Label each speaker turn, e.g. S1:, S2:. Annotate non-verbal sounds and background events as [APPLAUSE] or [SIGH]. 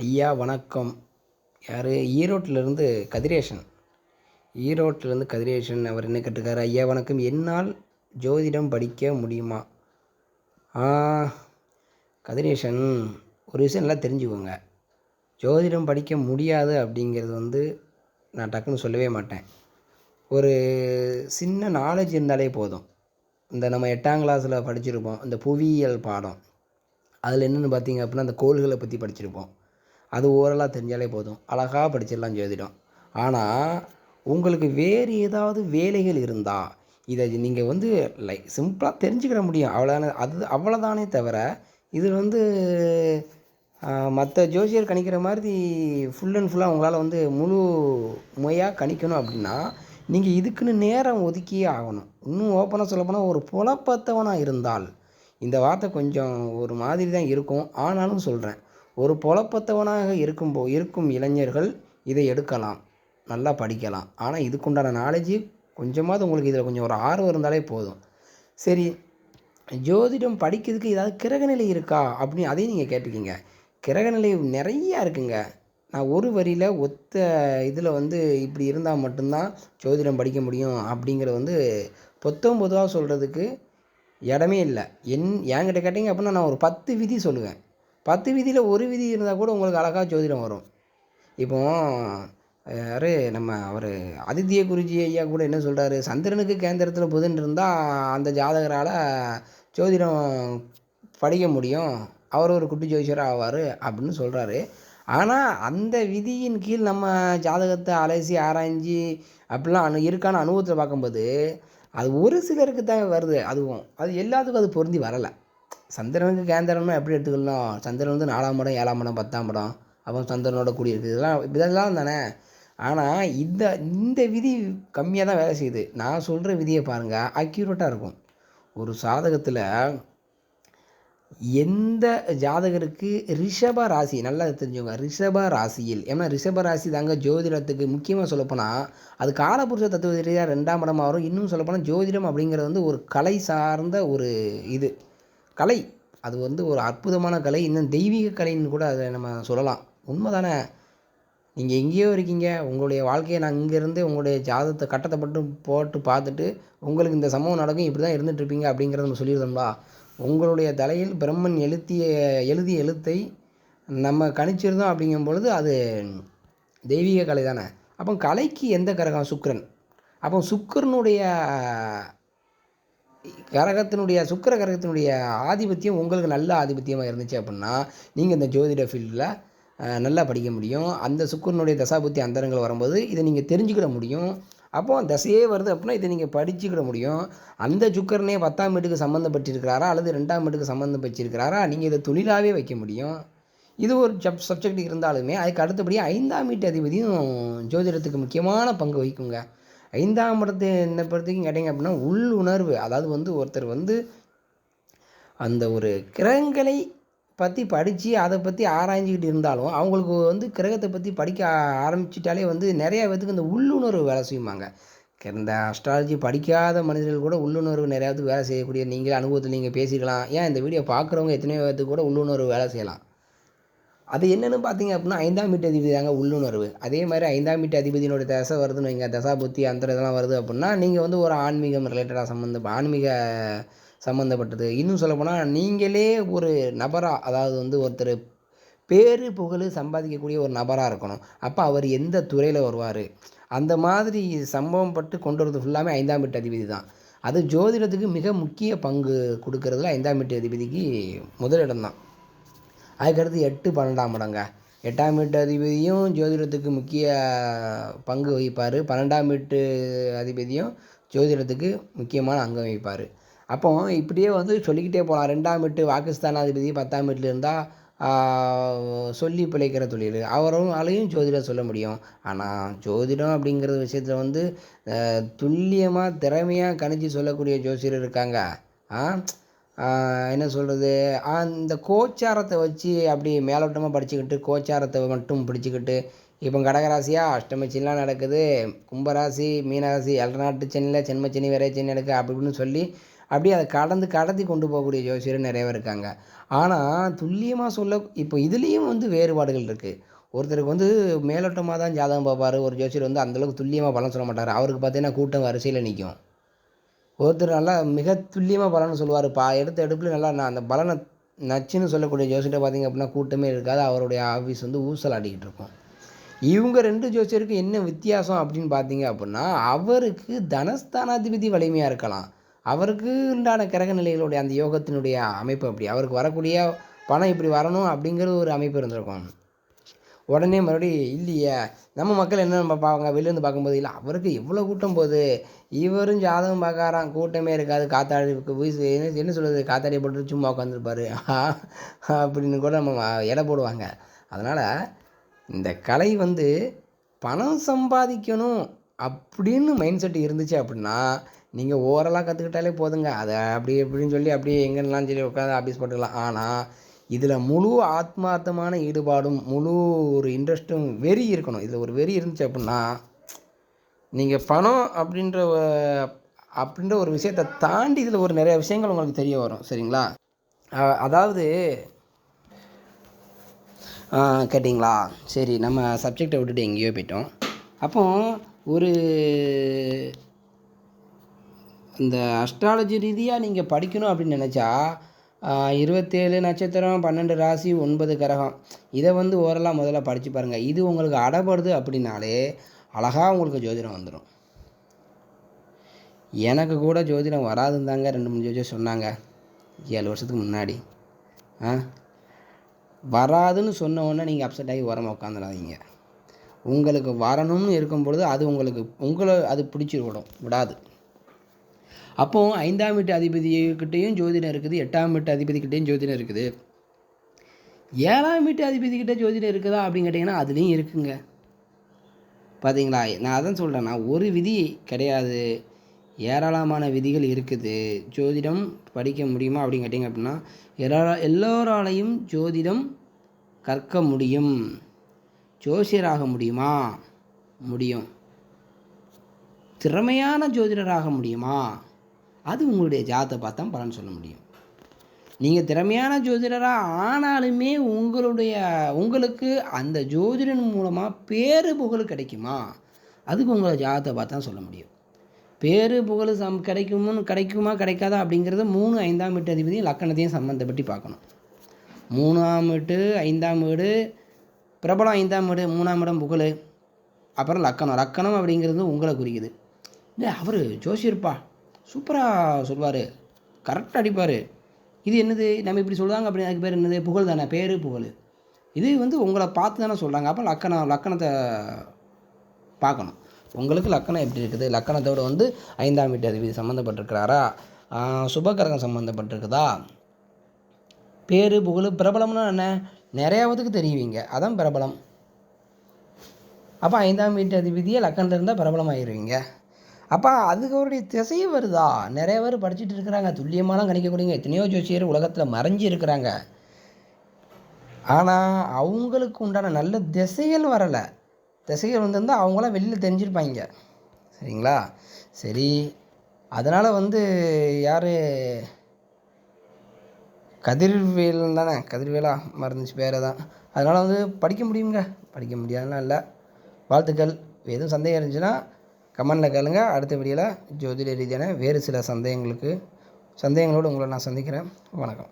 S1: ஐயா வணக்கம். யார்? ஈரோட்டிலேருந்து கதிரேசன். ஈரோட்டிலேருந்து கதிரேசன் அவர் என்ன கேட்டிருக்காரு? ஐயா வணக்கம். என்னால் ஜோதிடம் படிக்க முடியுமா? கதிரேஷன் கதிரேசன் ஒரு விஷயம் நல்லா தெரிஞ்சுக்கோங்க. ஜோதிடம் படிக்க முடியாது அப்படிங்கிறது வந்து நான் டக்குன்னு சொல்லவே மாட்டேன். ஒரு சின்ன நாலேஜ் இருந்தாலே போதும். இந்த நம்ம எட்டாம் கிளாஸில் படிச்சிருப்போம். இந்த புவியியல் பாடம். அதில் என்னென்னு பார்த்தீங்க அப்படின்னா அந்த கோள்களை பற்றி படிச்சிருப்போம். அது ஓரலாக தெரிஞ்சாலே போதும். அழகாக படிச்சிடலாம் ஜோதிடம். ஆனால் உங்களுக்கு வேறு ஏதாவது வேலைகள் இருந்தால் இதை நீங்கள் வந்து லைக் சிம்பிளாக தெரிஞ்சுக்கிட முடியும். அவ்வளோதானே அது அவ்வளோதானே தவிர இதில் வந்து மற்ற ஜோசியர் கணிக்கிற மாதிரி ஃபுல் அண்ட் ஃபுல்லாக உங்களால் வந்து முழு முறையாக கணிக்கணும் அப்படின்னா நீங்கள் இதுக்குன்னு நேரம் ஒதுக்கியே ஆகணும். இன்னும் ஓப்பனாக சொல்லப்போனால் ஒரு புலப்பத்தவனாக இருந்தால் இந்த வார்த்தை கொஞ்சம் ஒரு மாதிரி தான் இருக்கும். ஆனாலும் சொல்கிறேன் ஒரு புலப்பத்தவனாக இருக்கும்போ இருக்கும் இளைஞர்கள் இதை எடுக்கலாம். நல்லா படிக்கலாம். ஆனால் இதுக்குண்டான நாலேஜு கொஞ்சமாவது உங்களுக்கு இதில் கொஞ்சம் ஒரு ஆர்வம் இருந்தாலே போதும். சரி ஜோதிடம் படிக்கிறதுக்கு ஏதாவது கிரகநிலை இருக்கா? அப்படின்னு அதையும் நீங்கள் கேட்டிருக்கீங்க கிரகநிலை நிறையா இருக்குங்க. நான் ஒரு வரியில் ஒத்த இதில் வந்து இப்படி இருந்தால் மட்டும்தான் ஜோதிடம் படிக்க முடியும் அப்படிங்கிற வந்து பொத்தம் பொதுவாக சொல்கிறதுக்கு இடமே இல்லை. என் என்கிட்ட கேட்டிங்க அப்படின்னா நான் ஒரு பத்து விதி சொல்லுவேன். பத்து விதியில் ஒரு விதி இருந்தால் கூட உங்களுக்கு அழகாக ஜோதிடம் வரும். இப்போ யார் நம்ம அவர் ஆதித்ய குருஜி ஐயா கூட என்ன சொல்கிறாரு சந்திரனுக்கு கேந்திரத்தில் புதன் இருந்தால் அந்த ஜாதகரால் ஜோதிடம் படிக்க முடியும். அவர் ஒரு குட்டி ஜோதிஷராக ஆவார் அப்படின்னு சொல்கிறாரு ஆனால் அந்த விதியின் கீழ் நம்ம ஜாதகத்தை அலசி ஆராய்ஞ்சு அப்படிலாம் அனு இருக்கான அனுபவத்தில் பார்க்கும்போது அது ஒரு சிலருக்கு தான் வருது. அதுவும் அது எல்லாத்துக்கும் அது பொருந்தி வரலை. சந்திரனுக்கு கேந்திரம்னா எப்படி எடுத்துக்கலாம்? சந்திரன் வந்து நாலாம் படம் ஏழாம் படம் பத்தாம் படம் அப்போ சந்திரனோட கூடி இருக்குது இதெல்லாம் இதெல்லாம் தானே? ஆனால் இந்த இந்த விதி கம்மியாக தான் வேலை செய்யுது. நான் சொல்கிற விதியை பாருங்கள் அக்யூரேட்டாக இருக்கும். ஒரு சாதகத்தில் எந்த ஜாதகருக்கு ரிஷப ராசி நல்லா தெரிஞ்சுக்கோங்க. ரிஷப ராசியில் ஏன்னா ரிஷப ராசி தாங்க ஜோதிடத்துக்கு முக்கியமாக சொல்லப்போனால் அது காலபுருஷ தத்துவ ரீதியாக ரெண்டாம் இடமாக வரும். இன்னும் சொல்லப்போனால் ஜோதிடம் அப்படிங்கிறது வந்து ஒரு கலை சார்ந்த ஒரு இது. கலை. அது வந்து ஒரு அற்புதமான கலை. இன்னும் தெய்வீக கலைன்னு கூட அதை நம்ம சொல்லலாம். உண்மை தானே நீங்கள் எங்கேயோ இருக்கீங்க. உங்களுடைய வாழ்க்கையை நான் இங்கேருந்து உங்களுடைய ஜாதகத்தை கட்டத்தை மட்டும் போட்டு பார்த்துட்டு உங்களுக்கு இந்த சம்பவம் நடக்கும் இப்படி தான் இருந்துகிட்ருப்பீங்க அப்படிங்கிறத நம்ம சொல்லியிருந்தோம்லா உங்களுடைய தலையில் பிரம்மன் எழுத்திய எழுதிய எழுத்தை நம்ம கணிச்சிருந்தோம் அப்படிங்கும் பொழுது அது தெய்வீக கலை தானே அப்போ கலைக்கு எந்த கரகம்? சுக்கரன். அப்போ சுக்கரனுடைய கரகத்தினுடைய சுக்கிர கரகத்தினுடைய ஆதிபத்தியம் உங்களுக்கு நல்ல ஆதிபத்தியமாக இருந்துச்சு அப்படின்னா நீங்கள் இந்த ஜோதிட ஃபீல்டில் நல்லா படிக்க முடியும். அந்த சுக்கரனுடைய தசாபுத்தி அந்தரங்கள் வரும்போது இதை நீங்கள் தெரிஞ்சுக்கிட முடியும். அப்போ தசையே வருது அப்படின்னா இதை நீங்கள் படிச்சுக்கிட முடியும். அந்த சுக்கரனே பத்தாம் வீட்டுக்கு சம்மந்தப்பட்டிருக்கிறாரா அல்லது ரெண்டாம் வீட்டுக்கு சம்மந்தப்பட்டிருக்கிறாரா நீங்கள் இதை தொழிலாகவே வைக்க முடியும். இது ஒரு சப் சப்ஜெக்ட் இருந்தாலுமே அதுக்கு அடுத்தபடியாக ஐந்தாம் வீட்டு அதிபதியும் ஜோதிடத்துக்கு முக்கியமான பங்கு வகிக்குங்க. ஐந்தாம் இடத்தை என்ன பொறுத்தவரைக்கும் கேட்டிங்க அப்படின்னா உள்ளுணர்வு அதாவது வந்து ஒருத்தர் வந்து அந்த ஒரு கிரகங்களை பற்றி படித்து அதை பற்றி ஆராய்ஞ்சிக்கிட்டு இருந்தாலும் அவங்களுக்கு வந்து கிரகத்தை பற்றி படிக்க ஆரம்பிச்சிட்டாலே வந்து நிறையா பேத்துக்கு இந்த உள்ளுணர்வு வேலை செய்வாங்க இந்த அஸ்ட்ராலஜி படிக்காத மனிதர்கள் கூட உள்ளுணர்வு நிறையா பேத்துக்கு வேலை செய்யக்கூடிய நீங்கள் அனுபவத்தில் நீங்கள் பேசிக்கலாம். ஏன் இந்த வீடியோ பார்க்குறவங்க எத்தனையோ பேத்துக்கு கூட உள்ளுணர்வு வேலை செய்யலாம். அது என்னென்னு பார்த்தீங்க அப்படின்னா ஐந்தாம் வீட்டு அதிபதி தாங்க உள்ளுணர்வு. அதே மாதிரி ஐந்தாம் வீட்டு அதிபதியினோட தசை வருதுன்னு வைங்க தசா புத்தி அந்த இதெல்லாம் வருது அப்படின்னா நீங்கள் வந்து ஒரு ஆன்மீகம் ரிலேட்டடாக சம்மந்த ஆன்மீக சம்மந்தப்பட்டது இன்னும் சொல்லப்போனால் நீங்களே ஒரு நபராக அதாவது வந்து ஒருத்தர் பேர் புகழ் சம்பாதிக்கக்கூடிய ஒரு நபராக இருக்கணும். அப்போ அவர் எந்த துறையில் வருவார்? அந்த மாதிரி சம்பவம் பட்டு கொண்டு வரது ஃபுல்லாமே ஐந்தாம் வீட்டு அதிபதி தான். அது ஜோதிடத்துக்கு மிக முக்கிய பங்கு கொடுக்கறதுல ஐந்தாம் வீட்டு அதிபதிக்கு முதலிடம் தான். அதுக்கடுத்து எட்டு பன்னெண்டாம் இடங்க. எட்டாம் வீட்டு அதிபதியும் ஜோதிடத்துக்கு முக்கிய பங்கு வகிப்பார். பன்னெண்டாம் வீட்டு அதிபதியும் ஜோதிடத்துக்கு முக்கியமான அங்கம் வகிப்பார். அப்போ இப்படியே வந்து சொல்லிக்கிட்டே போகலாம் ரெண்டாம் வீட்டு வாக்குஸ்தானாதிபதி பத்தாம் வீட்டில் இருந்தால் சொல்லி பிழைக்கிற தொழில். அவரும் அலையும் ஜோதிடம் சொல்ல முடியும். ஆனால் ஜோதிடம் அப்படிங்கிற விஷயத்தில் வந்து துல்லியமாக திறமையாக கணிச்சு சொல்லக்கூடிய ஜோசியர் இருக்காங்க. என்ன சொல்கிறது அந்த கோச்சாரத்தை வச்சு அப்படி மேலோட்டமாக படிச்சுக்கிட்டு கோச்சாரத்தை மட்டும் பிடிச்சிக்கிட்டு இப்போ கடகராசியாக அஷ்டமச்சின்லாம் நடக்குது. கும்பராசி மீனராசி எல்நாட்டு சென்னையில் சென்மச்சனி வரை சென்னி நடக்குது அப்படி இப்படின்னு சொல்லி அப்படியே அதை கடந்து கடத்தி கொண்டு போகக்கூடிய ஜோசியர் நிறைய பேர் இருக்காங்க. ஆனால் துல்லியமாக சொல்ல இப்போ இதுலேயும் வந்து வேறுபாடுகள் இருக்குது ஒருத்தருக்கு வந்து மேலோட்டமாக தான் ஜாதகம் பார்ப்பார். ஒரு ஜோசியர் வந்து அந்தளவுக்கு துல்லியமாக பலன் சொல்ல மாட்டார். அவருக்கு பார்த்தீங்கன்னா கூட்டம் வரிசையில் நிற்கும் ஒருத்தர் நல்லா மிக துல்லியமாக பலன் சொல்லுவார் பா எடுத்த எடுப்பில் நல்லா நான் அந்த பலனை நச்சுன்னு சொல்லக்கூடிய ஜோசியர்கிட்ட பார்த்திங்க அப்படின்னா கூட்டமே இருக்காது. அவருடைய ஆஃபீஸ் வந்து ஊசல் ஆடிக்கிட்டு இருக்கும். இவங்க ரெண்டு ஜோசியருக்கு என்ன வித்தியாசம் அப்படின்னு பார்த்தீங்க அப்படின்னா அவருக்கு தனஸ்தானாதிபதி வலிமையாக இருக்கலாம். அவருக்கு உண்டான கிரக நிலைகளுடைய அந்த யோகத்தினுடைய அமைப்பு அப்படி. அவருக்கு வரக்கூடிய பணம் இப்படி வரணும் அப்படிங்கிற ஒரு அமைப்பு இருந்திருக்கும். உடனே மறுபடியும் இல்லையே நம்ம மக்கள் என்ன பார்ப்பாங்க வெளிலேருந்து பார்க்கும்போது இல்லை அவருக்கு இவ்வளோ கூட்டம் போகுது. இவரும் ஜாதகம் பார்க்காராம் கூட்டமே இருக்காது. காத்தாடி வீசு என்ன என்ன சொல்கிறது காத்தாடி போட்டு சும்மா உட்காந்துருப்பாரு [LAUGHS] அப்படின்னு கூட நம்ம எடை போடுவாங்க. அதனால் இந்த கலை வந்து பணம் சம்பாதிக்கணும் அப்படின்னு மைண்ட் செட் இருந்துச்சு அப்படின்னா நீங்கள் ஓரலாக கற்றுக்கிட்டாலே போதுங்க. அதை அப்படி இப்படின்னு சொல்லி அப்படியே எங்கெல்லாம் சொல்லி உட்காந்து ஆஃபீஸ் போட்டுக்கலாம். ஆனால் இதில் முழு ஆத்மார்த்தமான ஈடுபாடும் முழு ஒரு இன்ட்ரெஸ்ட்டும் வெறி இருக்கணும். இதில் ஒரு வெறி இருந்துச்சு அப்படின்னா நீங்கள் பணம் அப்படின்ற அப்படின்ற ஒரு விஷயத்தை தாண்டி இதில் ஒரு நிறைய விஷயங்கள் உங்களுக்கு தெரிய வரும். சரிங்களா? அதாவது கேட்டிங்களா? சரி நம்ம சப்ஜெக்டை விட்டுட்டு எங்கேயோ போயிட்டோம். அப்போ ஒரு இந்த அஸ்ட்ராலஜி ரீதியாக நீங்கள் படிக்கணும் அப்படின்னு நினச்சா இருபத்தேழு நட்சத்திரம் பன்னெண்டு ராசி ஒன்பது கிரகம் இதை வந்து ஓரலாக முதல்ல படித்து பாருங்கள் இது உங்களுக்கு அடப்படுது அப்படின்னாலே அழகாக உங்களுக்கு ஜோதிடம் வந்துடும் எனக்கு கூட ஜோதிடம் வராதுன்னு தாங்க ரெண்டு மூணு ஜோதிடம் சொன்னாங்க. ஏழு வருஷத்துக்கு முன்னாடி. ஆ? வராதுன்னு சொன்ன உடனே நீங்கள் அப்செட் ஆகி உரமாக உட்காந்துடாதீங்க. உங்களுக்கு வரணும்னு இருக்கும் பொழுது அது உங்களுக்கு உங்களை அது பிடிச்சி விடும் விடாது. அப்போது ஐந்தாம் வீட்டு அதிபதிக்கிட்டேயும் ஜோதிடம் இருக்குது எட்டாம் வீட்டு அதிபதிக்கிட்டேயும் ஜோதிடம் இருக்குது. ஏழாம் வீட்டு அதிபதிக்கிட்ட ஜோதிடம் இருக்குதா அப்படின்னு கேட்டிங்கன்னா அதுலேயும் இருக்குங்க. பார்த்தீங்களா நான் அதான் சொல்கிறேன்னா ஒரு விதி கிடையாது. ஏராளமான விதிகள் இருக்குது. ஜோதிடம் படிக்க முடியுமா அப்படின்னு கேட்டிங்க அப்படின்னா எல்லா எல்லோராலையும் ஜோதிடம் கற்க முடியும். ஜோசியராக முடியுமா? முடியும். திறமையான ஜோதிடராக முடியுமா? அது உங்களுடைய ஜாதத்தை பார்த்தா பலன் சொல்ல முடியும். நீங்கள் திறமையான ஜோதிடராக ஆனாலுமே உங்களுடைய உங்களுக்கு அந்த ஜோதிடன் மூலமாக பேரு புகழ் கிடைக்குமா? அதுக்கு உங்களை ஜாதத்தை பார்த்தா சொல்ல முடியும். பேரு புகழ் சம் கிடைக்குமுன்னு கிடைக்குமா கிடைக்காதா அப்படிங்கிறத மூணு ஐந்தாம் வீட்டு அதிபதியும் லக்கணத்தையும் சம்மந்தப்பட்டு பார்க்கணும். மூணாம் வீட்டு ஐந்தாம் வீடு பிரபலம் ஐந்தாம் வீடு மூணாம் இடம் புகழ் அப்புறம் லக்கணம். லக்கணம் அப்படிங்கிறது உங்களை குறிக்குது. இல்லை அவர் ஜோசியர்ப்பா. சூப்பராக சொல்வார். கரெக்டாக அடிப்பார். இது என்னது? நம்ம இப்படி சொல்லுவாங்க அப்படி அதுக்கு பேர் என்னது? புகழ் தானே? பேர் புகழ். இது வந்து உங்களை பார்த்து தானே சொல்கிறாங்க அப்போ லக்கணம் லக்கணத்தை பார்க்கணும். உங்களுக்கு லக்கணம் எப்படி இருக்குது? லக்கணத்தோட வந்து ஐந்தாம் வீட்டு அதிபதி சம்மந்தப்பட்டிருக்கிறாரா சுபகரகம் சம்மந்தப்பட்டிருக்குதா பேர் புகழ் பிரபலம்னா என்ன? நிறையாவதுக்கு தெரியுவீங்க. அதான் பிரபலம். அப்போ ஐந்தாம் வீட்டு அதிபதியே லக்கணத்தில் இருந்தால் பிரபலமாகிடுவீங்க அப்போ அதுக்கு அவருடைய வருதா? நிறைய பேர் படிச்சுட்டு இருக்கிறாங்க. துல்லியமாலாம் கணிக்கக்கூடியங்க எத்தனையோ ஜோசியர் உலகத்தில் மறைஞ்சு இருக்கிறாங்க. ஆனால் அவங்களுக்கு உண்டான நல்ல திசைகள் வரலை. திசைகள் வந்திருந்தால் அவங்களாம் வெளியில் தெரிஞ்சிருப்பாங்க. சரிங்களா? சரி. அதனால் வந்து யார்? கதிர்வேல் தானே. கதிர்வேலா மறந்துச்சு பேரை தான் அதனால் வந்து படிக்க முடியுங்க. படிக்க முடியாதுலாம் இல்லை. வாழ்த்துக்கள். எதுவும் சந்தேகம் இருந்துச்சுன்னா கமெண்டில் கேளுங்கள் அடுத்த வீடியோவில் ஜோதிட ரீதியான வேறு சில சந்தேகங்களுக்கு சந்தேகங்களோடு உங்களை நான் சந்திக்கிறேன். வணக்கம்.